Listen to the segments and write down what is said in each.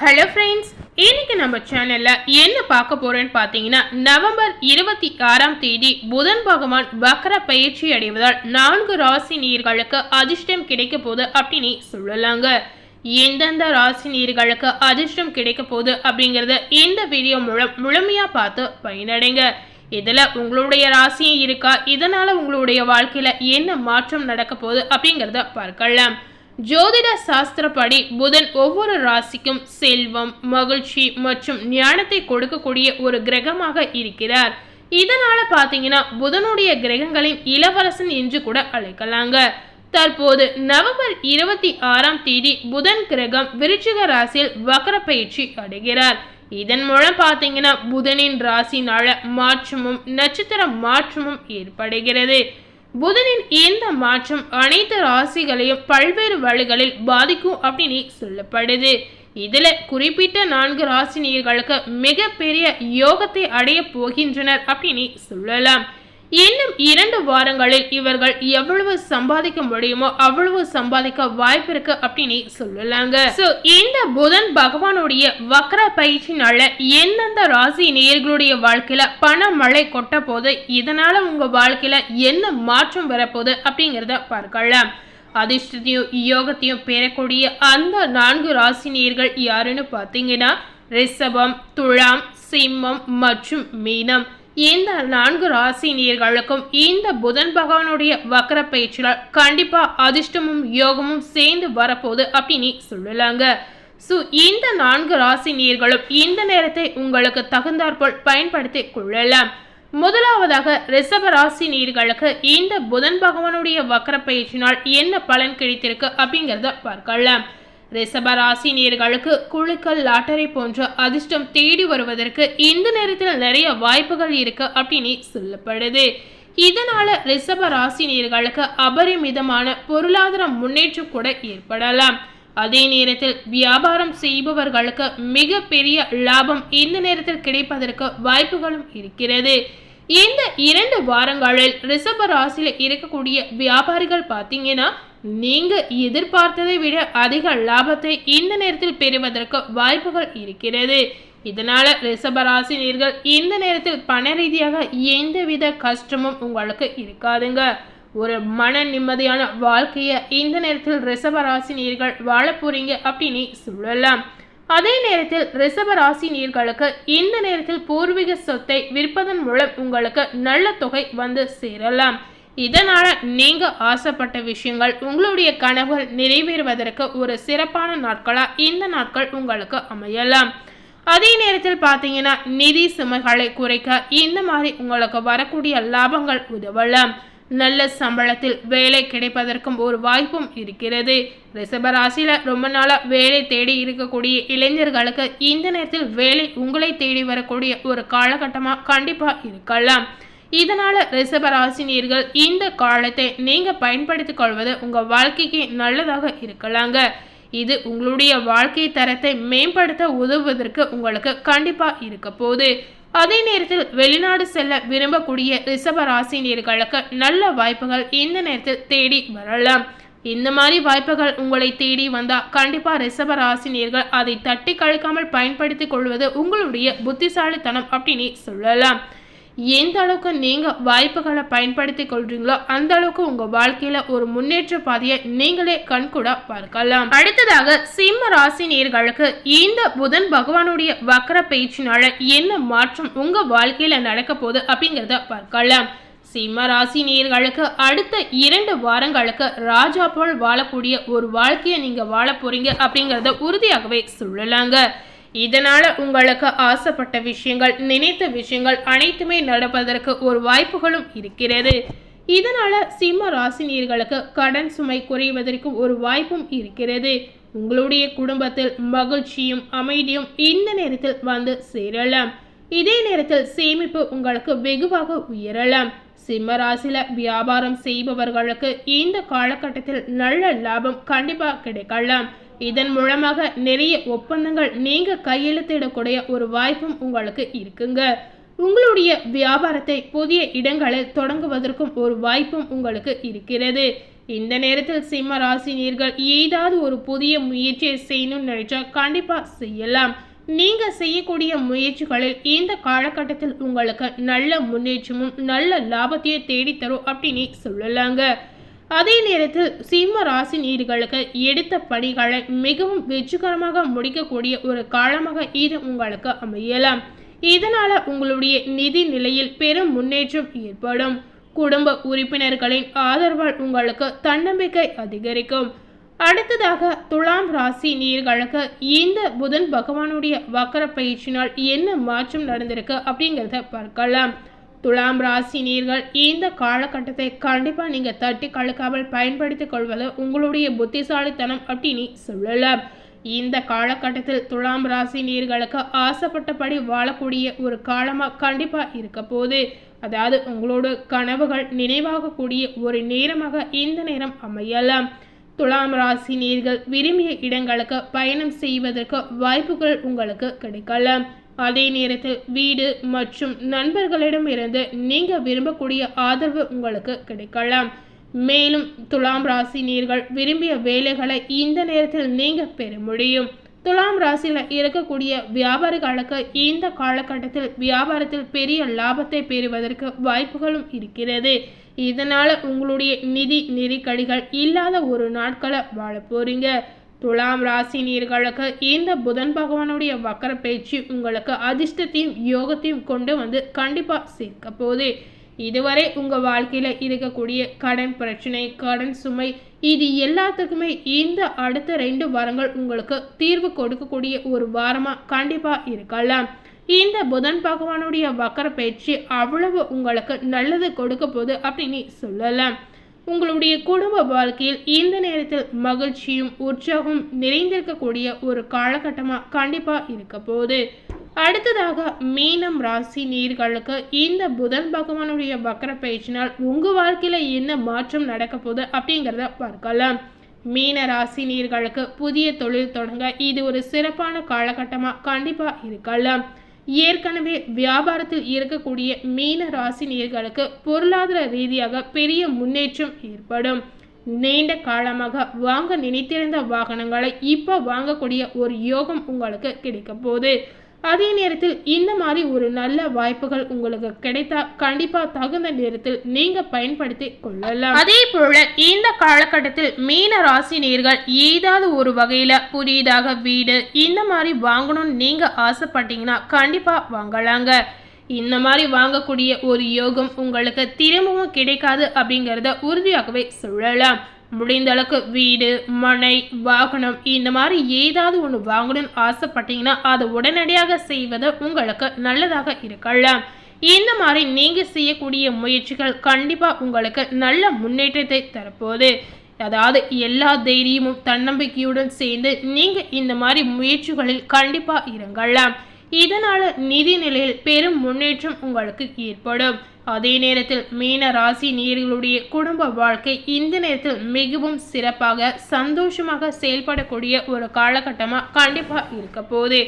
Hello friends இன்னைக்கு நம்ம சேனலில் என்ன பார்க்க போகிறோன்னு பார்த்தீங்கன்னா நவம்பர் இருபத்தி ஆறாம் தேதி புதன் பகவான் வக்கர பயிற்சி அடைவதால் நான்கு ராசி நீர்களுக்கு அதிர்ஷ்டம் கிடைக்க போகுது அப்படின்னு சொல்லலாங்க. எந்தெந்த ராசி நீர்களுக்கு அதிர்ஷ்டம் கிடைக்க போகுது அப்படிங்கிறத இந்த வீடியோ மூலம் முழுமையாக பார்த்து பயனடைங்க. இதில் உங்களுடைய ராசியும் இருக்கா? இதனால் உங்களுடைய வாழ்க்கையில் என்ன மாற்றம் நடக்க போகுது அப்படிங்கிறத பார்க்கலாம். ஜோதிட சாஸ்திரப்படி புதன் ஒவ்வொரு ராசிக்கும் செல்வம் மகிழ்ச்சி மற்றும் ஞானத்தை கொடுக்கக்கூடிய ஒரு கிரகமாக இருக்கிறார். இதனால பாத்தீங்கன்னா புதனுடைய கிரகங்களின் இளவரசன் என்று கூட அழைக்கலாங்க. தற்போது நவம்பர் இருபத்தி ஆறாம் தேதி புதன் கிரகம் விருச்சிக ராசியில் வக்கர பயிற்சி அடைகிறார். இதன் மூலம் பார்த்தீங்கன்னா புதனின் ராசினால மாற்றமும் நட்சத்திர மாற்றமும் ஏற்படுகிறது. புதனின் இந்த மாற்றம் அனைத்து ராசிகளையும் பல்வேறு வழிகளில் பாதிக்கும் அப்படின்னு சொல்லப்படுது. இதுல குறிப்பிட்ட நான்கு ராசினியர்களுக்கு மிகப்பெரிய யோகத்தை அடைய போகின்றனர் அப்படின்னு சொல்லலாம். இன்னும் இரண்டு வாரங்களில் இவர்கள் எவ்வளவு சம்பாதிக்க முடியுமோ அவ்வளவு சம்பாதிக்க வாய்ப்பு இருக்கு அப்படின்னு சொல்லலாங்க. சோ இந்த புதன் பகவானுடைய வக்கர பயிற்சினால எந்தெந்த ராசி நேர்களுடைய வாழ்க்கையில பண மழை கொட்ட போது இதனால உங்க வாழ்க்கையில என்ன மாற்றம் வரப்போகுது அப்படிங்கிறத பார்க்கலாம். அதிர்ஷ்டத்தையும் யோகத்தையும் பெறக்கூடிய அந்த நான்கு ராசி நேர்கள் யாருன்னு பார்த்தீங்கன்னா ரிஷபம் துலாம் சிம்மம் மற்றும் மீனம். இந்த நான்கு ராசினியர்களுக்கும் இந்த புதன் பகவானுடைய வக்கர பயிற்சியால் கண்டிப்பா அதிர்ஷ்டமும் யோகமும் சேர்ந்து வரப்போகுது அப்படின்னு சொல்லலாங்க. ஸோ இந்த நான்கு ராசி நீர்களும் இந்த நேரத்தை உங்களுக்கு தகுந்தாற்போல் பயன்படுத்தி கொள்ளலாம். முதலாவதாக ரிஷப ராசி நீர்களுக்கு இந்த புதன் பகவானுடைய வக்கர பயிற்சினால் என்ன பலன் கிடைத்திருக்கு அப்படிங்கிறத பார்க்கலாம். ரிஷப ராசி நேர்களுக்கு குழுக்கள் லாட்டரி போன்ற அதிர்ஷ்டம் தேடி வருவதற்கு இந்த நேரத்தில் நிறைய வாய்ப்புகள் இருக்கு அப்படின்னு சொல்லப்படுது. இதனால ரிஷப ராசி நேர்களுக்கு அபரிமிதமான பொருளாதார முன்னேற்றம் கூட ஏற்படலாம். அதே நேரத்தில் வியாபாரம் செய்பவர்களுக்கு மிக பெரிய லாபம் இந்த நேரத்தில் கிடைப்பதற்கு வாய்ப்புகளும் இருக்கிறது. இந்த இரண்டு வாரங்களில் ரிஷப ராசியில் இருக்கக்கூடிய வியாபாரிகள் பார்த்தீங்கன்னா நீங்கள் எதிர்பார்த்ததை விட அதிக லாபத்தை இந்த நேரத்தில் பெறுவதற்கு வாய்ப்புகள் இருக்கிறது. இதனால ரிஷபராசினியர்கள் இந்த நேரத்தில் பண ரீதியாக எந்தவித கஷ்டமும் உங்களுக்கு இருக்காதுங்க. ஒரு மன நிம்மதியான வாழ்க்கையை இந்த நேரத்தில் ரிஷபராசினியர்கள் வாழ போறீங்க அப்படின்னு சொல்லலாம். அதே நேரத்தில் ரிஷபராசினியர்களுக்கு நீர்களுக்கு இந்த நேரத்தில் பூர்வீக சொத்தை விற்பதன் மூலம் உங்களுக்கு நல்ல தொகை வந்து சேரலாம். இதனால் நீங்கள் ஆசைப்பட்ட விஷயங்கள் உங்களுடைய கனவுகள் நிறைவேறுவதற்கு ஒரு சிறப்பான நாட்களாக இந்த நாட்கள் உங்களுக்கு அமையலாம். அதே நேரத்தில் பார்த்தீங்கன்னா நிதி சுமைகளை குறைக்க இந்த மாதிரி உங்களுக்கு வரக்கூடிய லாபங்கள் உதவலாம். நல்ல சம்பளத்தில் வேலை கிடைப்பதற்கும் ஒரு வாய்ப்பும் இருக்கிறது. ரிஷபராசியில் ரொம்ப நாளாக வேலை தேடி இருக்கக்கூடிய இளைஞர்களுக்கு இந்த நேரத்தில் வேலை உங்களை தேடி வரக்கூடிய ஒரு காலகட்டமாக கண்டிப்பாக இருக்கலாம். இதனால ரிஷபராசினியர்கள் இந்த காலத்தை நீங்க பயன்படுத்திக் கொள்வது உங்க வாழ்க்கைக்கு நல்லதாக இருக்கலாங்க. இது உங்களுடைய வாழ்க்கை தரத்தை மேம்படுத்த உதவுவதற்கு உங்களுக்கு கண்டிப்பா இருக்க போகுது. அதே நேரத்தில் வெளிநாடு செல்ல விரும்பக்கூடிய ரிஷப ராசினியர்களுக்கு நல்ல வாய்ப்புகள் இந்த நேரத்தில் தேடி வரலாம். இந்த மாதிரி வாய்ப்புகள் உங்களை தேடி வந்தால் கண்டிப்பாக ரிஷப ராசினியர்கள் அதை தட்டி கழிக்காமல் பயன்படுத்தி கொள்வது உங்களுடைய புத்திசாலித்தனம் அப்படின்னு சொல்லலாம். எந்த அளவுக்கு நீங்கள் வாய்ப்புகளை பயன்படுத்தி கொள்றீங்களோ அந்த அளவுக்கு உங்கள் வாழ்க்கையில் ஒரு முன்னேற்ற பாதையை நீங்களே கண்கூட பார்க்கலாம். அடுத்ததாக சிம்ம ராசி நேர்களுக்கு இந்த புதன் பகவானுடைய வக்கர பயிற்சினால என்ன மாற்றம் உங்கள் வாழ்க்கையில் நடக்க போகுது அப்படிங்கிறத பார்க்கலாம். சிம்ம ராசி நேர்களுக்கு அடுத்த இரண்டு வாரங்களுக்கு ராஜா போல் வாழக்கூடிய ஒரு வாழ்க்கையை நீங்கள் வாழ போறீங்க அப்படிங்கிறத உறுதியாகவே சொல்லலாங்க. இதனால உங்களுக்கு ஆசைப்பட்ட விஷயங்கள் நினைத்த விஷயங்கள் அனைத்துமே நடப்பதற்கு ஒரு வாய்ப்புகளும் இருக்கிறது. இதனால சிம்ம ராசினியர்களுக்கு கடன் சுமை குறைவதற்கு ஒரு வாய்ப்பும் இருக்கிறது. உங்களுடைய குடும்பத்தில் மகிழ்ச்சியும் அமைதியும் இந்த நேரத்தில் வந்து சேரலாம். இதே நேரத்தில் சேமிப்பு உங்களுக்கு வெகுவாக உயரலாம். சிம்ம ராசியில வியாபாரம் செய்பவர்களுக்கு இந்த காலகட்டத்தில் நல்ல லாபம் கண்டிப்பாக கிடைக்கலாம். இதன் மூலமாக நிறைய ஒப்பந்தங்கள் நீங்கள் கையெழுத்திடக்கூடிய ஒரு வாய்ப்பும் உங்களுக்கு இருக்குங்க. உங்களுடைய வியாபாரத்தை புதிய இடங்களில் தொடங்குவதற்கும் ஒரு வாய்ப்பும் உங்களுக்கு இருக்கிறது. இந்த நேரத்தில் சிம்ம ராசினியர்கள் ஏதாவது ஒரு புதிய முயற்சியை செய்யணும்னு நினைச்சா கண்டிப்பாக செய்யலாம். நீங்கள் செய்யக்கூடிய முயற்சிகளில் இந்த காலகட்டத்தில் உங்களுக்கு நல்ல முன்னேற்றமும் நல்ல லாபத்தையும் தேடித்தரும் அப்படின்னு சொல்லலாங்க. அதே நேரத்தில் சிம்ம ராசி நீர்களுக்கு எடுத்த பணிகளை மிகவும் வெற்றிகரமாக முடிக்கக்கூடிய ஒரு காலமாக இது உங்களுக்கு அமையலாம். இதனால உங்களுடைய நிதி நிலையில் பெரும் முன்னேற்றம் ஏற்படும். குடும்ப உறுப்பினர்களின் ஆதரவால் உங்களுக்கு தன்னம்பிக்கை அதிகரிக்கும். அடுத்ததாக துலாம் ராசி நீர்களுக்கு இந்த புதன் பகவானுடைய வக்கர பயிற்சினால் என்ன மாற்றம் நடந்திருக்கு அப்படிங்கிறத பார்க்கலாம். துலாம் ராசி நீர்கள் இந்த காலகட்டத்தை கண்டிப்பாக நீங்கள் தட்டி கழுக்காமல் பயன்படுத்திக் கொள்வது உங்களுடைய புத்திசாலித்தனம் அப்படின்னு சொல்லலாம். இந்த காலகட்டத்தில் துலாம் ராசி நீர்களுக்கு ஆசைப்பட்டபடி வாழக்கூடிய ஒரு காலமாக கண்டிப்பாக இருக்க போது அதாவது உங்களோட கனவுகள் நினைவாகக்கூடிய ஒரு நேரமாக இந்த நேரம் அமையலாம். துலாம் ராசி நீர்கள் விரும்பிய இடங்களுக்கு பயணம் செய்வதற்கு வாய்ப்புகள் உங்களுக்கு கிடைக்கலாம். அதே நேரத்தில் வீடு மற்றும் நண்பர்களிடம் இருந்து நீங்க விரும்பக்கூடிய ஆதரவு உங்களுக்கு கிடைக்கலாம். மேலும் துலாம் ராசி நீர்கள் விரும்பிய வேலைகளை இந்த நேரத்தில் நீங்க பெற முடியும். துலாம் ராசியில் இருக்கக்கூடிய வியாபாரிகளுக்கு இந்த காலகட்டத்தில் வியாபாரத்தில் பெரிய லாபத்தை பெறுவதற்கு வாய்ப்புகளும் இருக்கிறது. இதனால உங்களுடைய நிதி நெருக்கடிகள் இல்லாத ஒரு நாட்களை வாழ போறீங்க துலாம் ராசி நீர்களுக்கு இந்த புதன் பகவானுடைய வக்கர பேச்சு உங்களுக்கு அதிர்ஷ்டத்தையும் யோகத்தையும் கொண்டு வந்து கண்டிப்பாக சேர்க்க போகுது. இதுவரை உங்கள் வாழ்க்கையில் இருக்கக்கூடிய கடன் பிரச்சனை கடன் சுமை இது எல்லாத்துக்குமே இந்த அடுத்த ரெண்டு வாரங்கள் உங்களுக்கு தீர்வு கொடுக்கக்கூடிய ஒரு வாரமாக கண்டிப்பாக இருக்கலாம். இந்த புதன் பகவானுடைய வக்கர பயிற்சி அவ்வளவு உங்களுக்கு நல்லது கொடுக்க போகுது அப்படின்னு சொல்லலாம். உங்களுடைய குடும்ப வாழ்க்கையில் இந்த நேரத்தில் மகிழ்ச்சியும் உற்சாகம் நிறைந்திருக்கக்கூடிய ஒரு காலகட்டமாக கண்டிப்பாக இருக்க போகுது. அடுத்ததாக மீனம் ராசி நீர்களுக்கு இந்த புதன் பகவானுடைய வக்கர பயிற்சினால் உங்கள் வாழ்க்கையில் என்ன மாற்றம் நடக்க போகுது அப்படிங்கிறத பார்க்கலாம். மீன ராசி நீர்களுக்கு புதிய தொழில் தொடங்க இது ஒரு சிறப்பான காலகட்டமாக கண்டிப்பாக இருக்கலாம். ஏற்கனவே வியாபாரத்தில் இருக்கக்கூடிய மீன ராசி நேர்களுக்கு பொருளாதார ரீதியாக பெரிய முன்னேற்றம் ஏற்படும். நீண்ட காலமாக வாங்க நினைத்திருந்த வாகனங்களை இப்போ வாங்கக்கூடிய ஒரு யோகம் உங்களுக்கு கிடைக்க போகுது. அதே நேரத்தில் இந்த மாதிரி ஒரு நல்ல வாய்ப்புகள் உங்களுக்கு கிடைத்தா கண்டிப்பா தகுந்த நேரத்தில் நீங்க பயன்படுத்தி கொள்ளலாம். அதே போல இந்த காலகட்டத்தில் மீன ராசி நேர்கள் ஏதாவது ஒரு வகையில புதியதாக வீடு இந்த மாதிரி வாங்கணும்னு நீங்க ஆசைப்பட்டீங்கன்னா கண்டிப்பா வாங்கலாங்க. இந்த மாதிரி வாங்கக்கூடிய ஒரு யோகம் உங்களுக்கு திரும்பவும் கிடைக்காது அப்படிங்கிறத உறுதியாகவே சொல்லலாம். முடிந்த அளவுக்கு வீடு மனை வாகனம் இந்த மாதிரி ஏதாவது ஒன்று வாங்கணும்னு ஆசைப்பட்டீங்கன்னா அதை உடனடியாக செய்வது உங்களுக்கு நல்லதாக இருக்கலாம் இந்த மாதிரி நீங்கள் செய்யக்கூடிய முயற்சிகள் கண்டிப்பாக உங்களுக்கு நல்ல முன்னேற்றத்தை தரப்போகுது. அதாவது எல்லா தைரியமும் தன்னம்பிக்கையுடன் சேர்ந்து நீங்கள் இந்த மாதிரி முயற்சிகளில் கண்டிப்பாக இறங்கலாம் இதனால் நிதி நிலையில் பெரும் முன்னேற்றம் உங்களுக்கு ஏற்படும். அதே நேரத்தில் மீன ராசி நீர்களுடைய குடும்ப வாழ்க்கை இந்த நேரத்தில் மிகவும் சிறப்பாக சந்தோஷமாக செயல்படக்கூடிய ஒரு காலகட்டமாக கண்டிப்பாக இருக்க போகுது.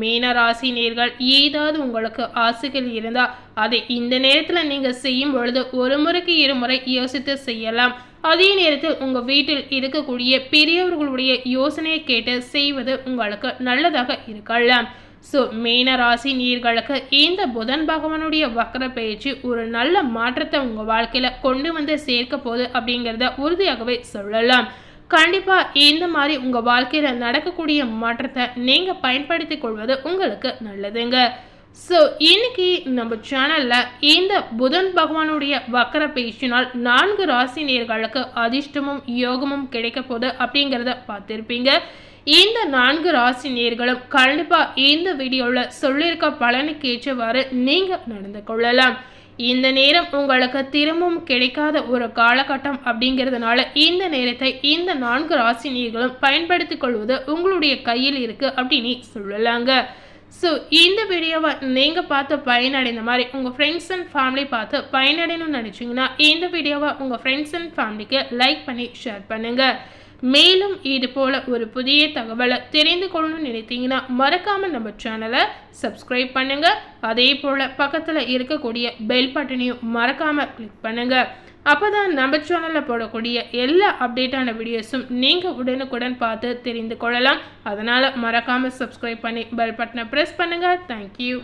மீன ராசி நேர்கள் ஏதாவது உங்களுக்கு ஆசைகள் இருந்தால் அதை இந்த நேரத்தில் நீங்கள் செய்யும் பொழுது ஒரு முறைக்கு இருமுறை யோசித்து செய்யலாம். அதே நேரத்தில் உங்கள் வீட்டில் இருக்கக்கூடிய பெரியவர்களுடைய யோசனையை கேட்டு செய்வது உங்களுக்கு நல்லதாக இருக்கலாம். ஸோ மீன ராசி நீர்களுக்கு இந்த புதன் பகவானுடைய வக்கர பயிற்சி ஒரு நல்ல மாற்றத்தை உங்கள் வாழ்க்கையில் கொண்டு வந்து சேர்க்க போகுது அப்படிங்கிறத உறுதியாகவே சொல்லலாம். கண்டிப்பாக இந்த மாதிரி உங்கள் வாழ்க்கையில் நடக்கக்கூடிய மாற்றத்தை நீங்கள் பயன்படுத்தி கொள்வது உங்களுக்கு நல்லதுங்க. ஸோ இன்னைக்கு நம்ம சேனலில் இந்த புதன் பகவானுடைய வக்கர பேச்சினால் நான்கு ராசி நேர்களுக்கு அதிர்ஷ்டமும் யோகமும் கிடைக்க போகுது அப்படிங்கிறத பார்த்துருப்பீங்க. இந்த நான்கு ராசி நேர்களும் கண்டிப்பாக இந்த வீடியோவில் சொல்லியிருக்க பலனுக்கு ஏற்றவாறு நீங்கள் நடந்து கொள்ளலாம். இந்த நேரம் உங்களுக்கு திரும்பவும் கிடைக்காத ஒரு காலகட்டம் அப்படிங்கிறதுனால இந்த நேரத்தை இந்த நான்கு ராசி நீர்களும் பயன்படுத்திக் கொள்வது உங்களுடைய கையில் இருக்கு அப்படின்னு சொல்லலாங்க. ஸோ இந்த வீடியோவை நீங்கள் பார்த்து பயனடைந்த மாதிரி உங்கள் ஃப்ரெண்ட்ஸ் அண்ட் ஃபேமிலி பார்த்து பயனடையணும்னு நினச்சிங்கன்னா இந்த வீடியோவை உங்கள் ஃப்ரெண்ட்ஸ் அண்ட் ஃபேமிலிக்கு லைக் பண்ணி ஷேர் பண்ணுங்கள் மேலும் இது போல் ஒரு புதிய தகவலை தெரிந்து கொள்ளணும்னு நினைத்தீங்கன்னா மறக்காமல் நம்ம சேனலை சப்ஸ்கிரைப் பண்ணுங்கள் அதே போல் பக்கத்தில் இருக்கக்கூடிய பெல் பட்டனையும் மறக்காமல் கிளிக் பண்ணுங்கள் அப்போ தான் நம்ம சேனலில் போடக்கூடிய எல்லா அப்டேட்டான வீடியோஸும் நீங்கள் உடனுக்குடன் பார்த்து தெரிந்து கொள்ளலாம். அதனால் மறக்காமல் சப்ஸ்கிரைப் பண்ணி பெல் பட்டனை ப்ரெஸ் பண்ணுங்கள் தேங்க்யூ